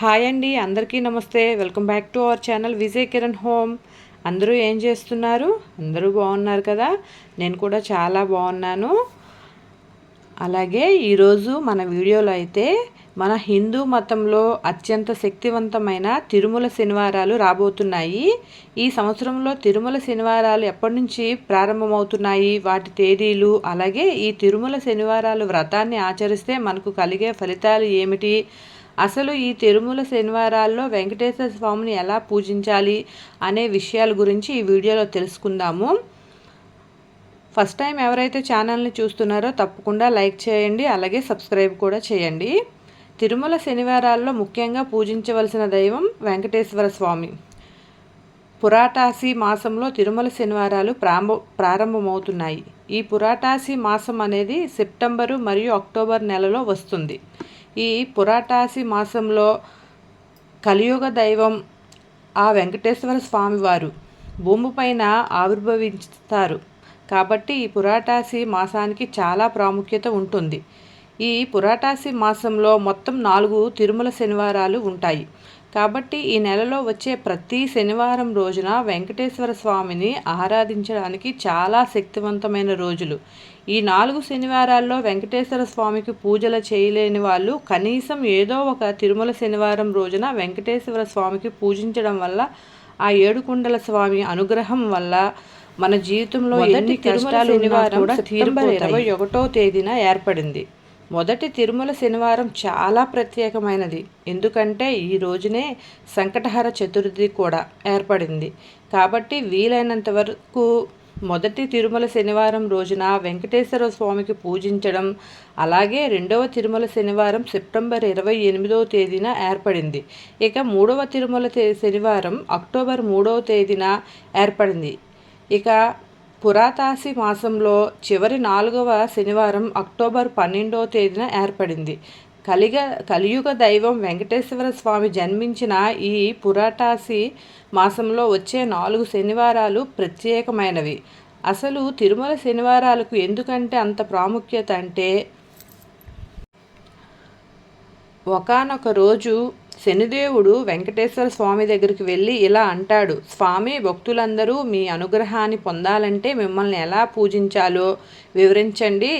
Hi అండి అందరికీ నమస్తే. Welcome back to our channel Vijay Kiran home. అందరూ ఏం చేస్తున్నారు? అందరూ బాగున్నారు కదా? నేను కూడా చాలా బాగున్నాను. అలాగే ఈరోజు మన వీడియోలో అయితే మన హిందూ మతంలో అత్యంత శక్తివంతమైన తిరుమల శనివారాలు రాబోతున్నాయి. ఈ సంవత్సరంలో తిరుమల శనివారాలు ఎప్పటి నుంచి ప్రారంభమవుతున్నాయి? వాటి తేదీలు అలాగే ఈ తిరుమల శనివారాలు వ్రతాన్ని ఆచరిస్తే మనకు కలిగే ఫలితాలు ఏమిటి? అసలు ఈ తిరుమల శనివారాల్లో వెంకటేశ్వర స్వామిని ఎలా పూజించాలి అనే విషయాల గురించి ఈ వీడియోలో తెలుసుకుందాము. ఫస్ట్ టైం ఎవరైతే ఛానల్ని చూస్తున్నారో తప్పకుండా లైక్ చేయండి అలాగే సబ్స్క్రైబ్ కూడా చేయండి. తిరుమల శనివారాల్లో ముఖ్యంగా పూజించవలసిన దైవం వెంకటేశ్వర స్వామి. పురాటాసి మాసంలో తిరుమల శనివారాలు ప్రారంభ ప్రారంభమవుతున్నాయి. ఈ పురాటాసి మాసం అనేది సెప్టెంబరు మరియు అక్టోబర్ నెలలో వస్తుంది. ఈ పురాటాసి మాసంలో కలియుగ దైవం ఆ వెంకటేశ్వర స్వామివారు భూమిపైన ఆవిర్భవిస్తారు కాబట్టి ఈ పురాటాసి మాసానికి చాలా ప్రాముఖ్యత ఉంటుంది. ఈ పురాటాసి మాసంలో మొత్తం నాలుగు తిరుమల శనివారాలు ఉంటాయి. కాబట్టి ఈ నెలలో వచ్చే ప్రతి శనివారం రోజున వెంకటేశ్వర స్వామిని ఆరాధించడానికి చాలా శక్తివంతమైన రోజులు. ఈ నాలుగు శనివారాల్లో వెంకటేశ్వర స్వామికి పూజలు చేయలేని వాళ్ళు కనీసం ఏదో ఒక తిరుమల శనివారం రోజున వెంకటేశ్వర స్వామికి పూజించడం వల్ల ఆ ఏడుకొండల స్వామి అనుగ్రహం వల్ల మన జీవితంలో ఎన్ని కష్టాలు శనివారం సెప్టెంబర్ ఇరవై. ఒకటో తేదీన ఏర్పడింది. మొదటి తిరుమల శనివారం చాలా ప్రత్యేకమైనది. ఎందుకంటే ఈ రోజునే సంకటహర చతుర్థి కూడా ఏర్పడింది. కాబట్టి వీలైనంత వరకు మొదటి తిరుమల శనివారం రోజున వెంకటేశ్వర స్వామికి పూజించడం అలాగే రెండవ తిరుమల శనివారం సెప్టెంబర్ ఇరవై ఎనిమిదవ తేదీన ఏర్పడింది. ఇక మూడవ తిరుమల శనివారం అక్టోబర్ మూడవ తేదీన ఏర్పడింది. ఇక పురాతాసి మాసంలో చివరి నాలుగవ శనివారం అక్టోబర్ పన్నెండవ తేదీన ఏర్పడింది. కలిగ కలియుగ దైవం వెంకటేశ్వర స్వామి జన్మించిన ఈ పురాటాసి మాసంలో వచ్చే నాలుగు శనివారాలు ప్రత్యేకమైనవి. అసలు తిరుమల శనివారాలకు ఎందుకంటే అంత ప్రాముఖ్యత అంటే? ఒకనొక రోజు శనిదేవుడు వెంకటేశ్వర స్వామి దగ్గరికి వెళ్ళి ఇలా అంటాడు స్వామి భక్తులందరూ మీ అనుగ్రహాన్ని పొందాలంటే మిమ్మల్ని ఎలా పూజించాలో వివరించండి.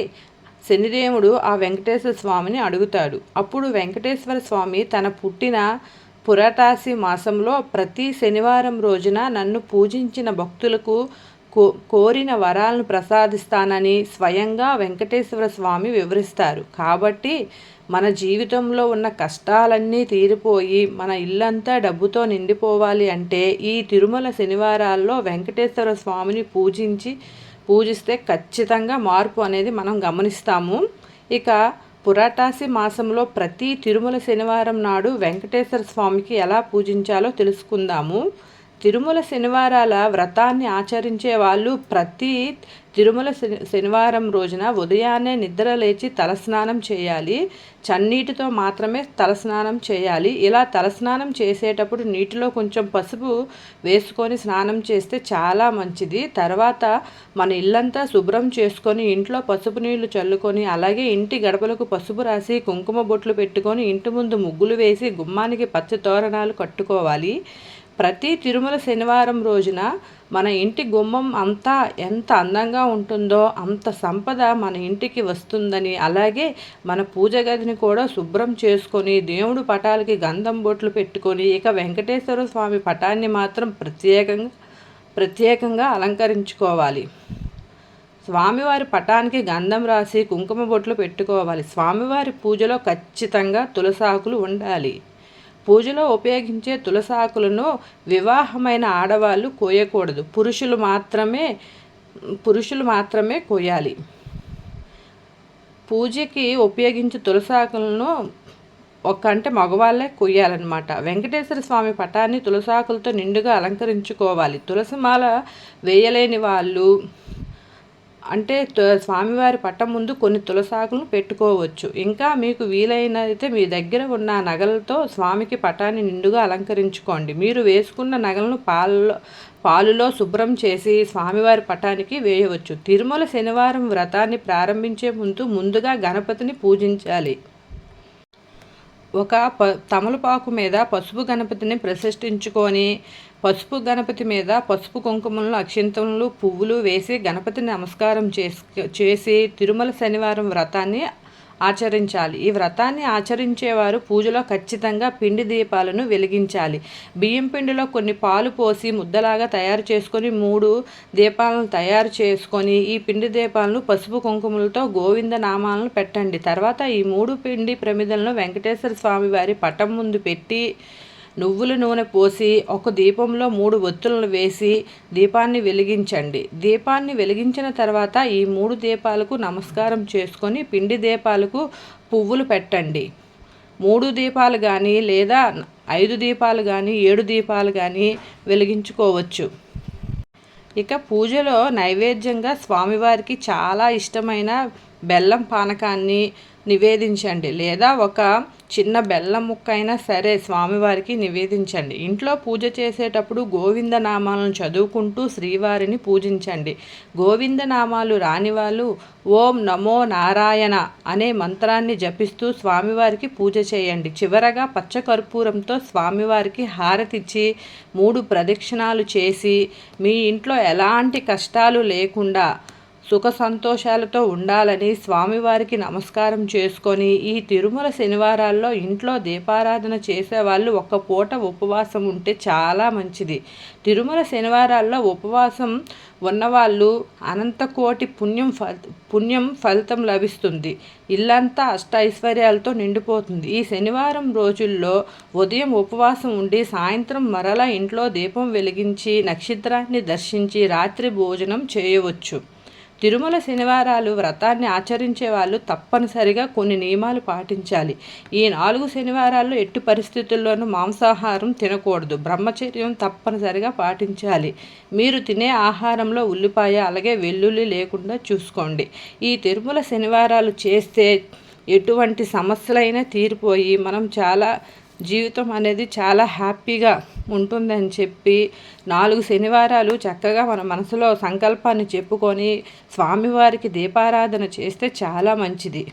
శనిదేవుడు ఆ వెంకటేశ్వర స్వామిని అడుగుతాడు. అప్పుడు వెంకటేశ్వర స్వామి తన పుట్టిన పురటాసి మాసంలో ప్రతి శనివారం రోజున నన్ను పూజించిన భక్తులకు కో కోరిన వరాలను ప్రసాదిస్తానని స్వయంగా వెంకటేశ్వర స్వామి వివరిస్తారు. కాబట్టి మన జీవితంలో ఉన్న కష్టాలన్నీ తీరిపోయి మన ఇల్లంతా డబ్బుతో నిండిపోవాలి అంటే ఈ తిరుమల శనివారాల్లో వెంకటేశ్వర స్వామిని పూజించి పూజిస్తే ఖచ్చితంగా మార్పు అనేది మనం గమనిస్తాము. ఇక పురాటాసి మాసంలో ప్రతి తిరుమల శనివారం నాడు వెంకటేశ్వర స్వామికి ఎలా పూజించాలో తెలుసుకుందాము. తిరుమల శనివారాల వ్రతాన్ని ఆచరించే వాళ్ళు ప్రతి తిరుమల శనివారం రోజున ఉదయాన్నే నిద్ర లేచి తలస్నానం చేయాలి. చన్నీటితో మాత్రమే తలస్నానం చేయాలి. ఇలా తలస్నానం చేసేటప్పుడు నీటిలో కొంచెం పసుపు వేసుకొని స్నానం చేస్తే చాలా మంచిది. తర్వాత మన ఇల్లంతా శుభ్రం చేసుకొని ఇంట్లో పసుపు నీళ్ళు చల్లుకొని అలాగే ఇంటి గడపలకు పసుపు రాసి కుంకుమ బొట్లు పెట్టుకొని ఇంటి ముందు ముగ్గులు వేసి గుమ్మానికి పచ్చ తోరణాలు కట్టుకోవాలి. ప్రతి తిరుమల శనివారం రోజున మన ఇంటి గుమ్మం అంతా ఎంత అందంగా ఉంటుందో అంత సంపద మన ఇంటికి వస్తుందని అలాగే మన పూజ గదిని కూడా శుభ్రం చేసుకొని దేవుడు పటాలకి గంధం బొట్లు పెట్టుకొని ఇక వెంకటేశ్వర స్వామి పటాన్ని మాత్రం ప్రత్యేకంగా ప్రత్యేకంగా అలంకరించుకోవాలి. స్వామివారి పటానికి గంధం రాసి కుంకుమ బొట్లు పెట్టుకోవాలి. స్వామివారి పూజలో ఖచ్చితంగా తులసాకులు ఉండాలి. పూజలో ఉపయోగించే తులసాకులను వివాహమైన ఆడవాళ్ళు కోయకూడదు. పురుషులు మాత్రమే పురుషులు మాత్రమే కోయాలి. పూజకి ఉపయోగించే తులసాకులను ఒక అంటే మగవాళ్ళే కొయ్యాలన్నమాట వెంకటేశ్వర స్వామి పటాన్ని తులసాకులతో నిండుగా అలంకరించుకోవాలి. తులసిమాల వేయలేని వాళ్ళు అంటే స్వామివారి పట్టం ముందు కొన్ని తులసాకులను పెట్టుకోవచ్చు. ఇంకా మీకు వీలైనదైతే మీ దగ్గర ఉన్న నగలతో స్వామికి పటాన్ని నిండుగా అలంకరించుకోండి. మీరు వేసుకున్న నగలను పాలలో పాలులో శుభ్రం చేసి స్వామివారి పటానికి వేయవచ్చు. తిరుమల శనివారం వ్రతాన్ని ప్రారంభించే ముందు ముందుగా గణపతిని పూజించాలి. ఒక ప తమలపాకు మీద పసుపు గణపతిని ప్రతిష్ఠించుకొని పసుపు గణపతి మీద పసుపు కుంకుమలు అక్షింతములు పువ్వులు వేసి గణపతి నమస్కారం చేసి చేసి తిరుమల శనివారం వ్రతాన్ని ఆచరించాలి. ఈ వ్రతాన్ని ఆచరించేవారు పూజలో ఖచ్చితంగా పిండి దీపాలను వెలిగించాలి. బియ్యం పిండిలో కొన్ని పాలు పోసి ముద్దలాగా తయారు చేసుకొని మూడు దీపాలను తయారు చేసుకొని ఈ పిండి దీపాలను పసుపు కుంకుమలతో గోవింద నామాలను పెట్టండి. తర్వాత ఈ మూడు పిండి ప్రమిదలను వెంకటేశ్వర స్వామి వారి పటం ముందు పెట్టి నువ్వుల నూనె పోసి ఒక దీపంలో మూడు ఒత్తులను వేసి దీపాన్ని వెలిగించండి. దీపాన్ని వెలిగించిన తర్వాత ఈ మూడు దీపాలకు నమస్కారం చేసుకొని పిండి దీపాలకు పువ్వులు పెట్టండి. మూడు దీపాలు కానీ లేదా ఐదు దీపాలు కానీ ఏడు దీపాలు కానీ వెలిగించుకోవచ్చు. ఇక పూజలో నైవేద్యంగా స్వామివారికి చాలా ఇష్టమైన బెల్లం పానకాన్ని నివేదించండి. లేదా ఒక చిన్న బెల్లం ముక్క అయినా సరే స్వామివారికి నివేదించండి. ఇంట్లో పూజ చేసేటప్పుడు గోవింద నామాలను చదువుకుంటూ శ్రీవారిని పూజించండి. గోవింద నామాలు రాని వాళ్ళు ఓం నమో నారాయణ అనే మంత్రాన్ని జపిస్తూ స్వామివారికి పూజ చేయండి. చివరగా పచ్చకర్పూరంతో స్వామివారికి హారతిచ్చి మూడు ప్రదక్షిణాలు చేసి మీ ఇంట్లో ఎలాంటి కష్టాలు లేకుండా సుఖ సంతోషాలతో ఉండాలని స్వామివారికి నమస్కారం చేసుకొని ఈ తిరుమల శనివారాల్లో ఇంట్లో దీపారాధన చేసేవాళ్ళు ఒక్క పూట ఉపవాసం ఉంటే చాలా మంచిది. తిరుమల శనివారాల్లో ఉపవాసం ఉన్నవాళ్ళు అనంతకోటి పుణ్యం ఫల్ పుణ్యం ఫలితం లభిస్తుంది. ఇల్లంతా అష్ట ఐశ్వర్యాలతో నిండిపోతుంది. ఈ శనివారం రోజుల్లో ఉదయం ఉపవాసం ఉండి సాయంత్రం మరలా ఇంట్లో దీపం వెలిగించి నక్షత్రాన్ని దర్శించి రాత్రి భోజనం చేయవచ్చు. తిరుమల శనివారాలు వ్రతాన్ని ఆచరించే వాళ్ళు తప్పనిసరిగా కొన్ని నియమాలు పాటించాలి. ఈ నాలుగు శనివారాల్లో ఎట్టి పరిస్థితుల్లోనూ మాంసాహారం తినకూడదు. బ్రహ్మచర్యం తప్పనిసరిగా పాటించాలి. మీరు తినే ఆహారంలో ఉల్లిపాయ అలాగే వెల్లుల్లి లేకుండా చూసుకోండి. ఈ తిరుమల శనివారాలు చేస్తే ఎటువంటి సమస్యలైనా తీరిపోయి మనం చాలా జీవితం అనేది చాలా హ్యాపీగా ఉంటుందని చెప్పి నాలుగు శనివారాలు చక్కగా మన మనసులో సంకల్పాన్ని చెప్పుకొని స్వామివారికి దీపారాధన చేస్తే చాలా మంచిది.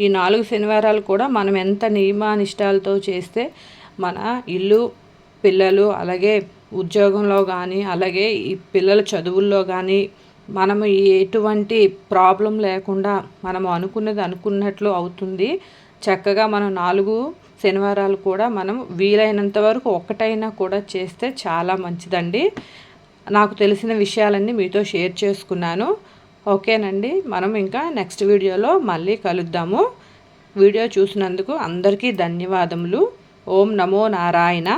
ఈ నాలుగు శనివారాలు కూడా మనం ఎంత నియమానిష్టాలతో చేస్తే మన ఇల్లు పిల్లలు అలాగే ఉద్యోగంలో కానీ అలాగే ఈ పిల్లల చదువుల్లో కానీ మనము ఎటువంటి ప్రాబ్లం లేకుండా మనము అనుకున్నది అనుకున్నట్లు అవుతుంది. చక్కగా మనం నాలుగు శనివారాలు కూడా మనం వీలైనంత వరకు ఒక్కటైనా కూడా చేస్తే చాలా మంచిదండి. నాకు తెలిసిన విషయాలన్నీ మీతో షేర్ చేసుకున్నాను. ఓకేనండి. మనం ఇంకా నెక్స్ట్ వీడియోలో మళ్ళీ కలుద్దాము. వీడియో చూసినందుకు అందరికీ ధన్యవాదములు. ఓం నమో నారాయణ.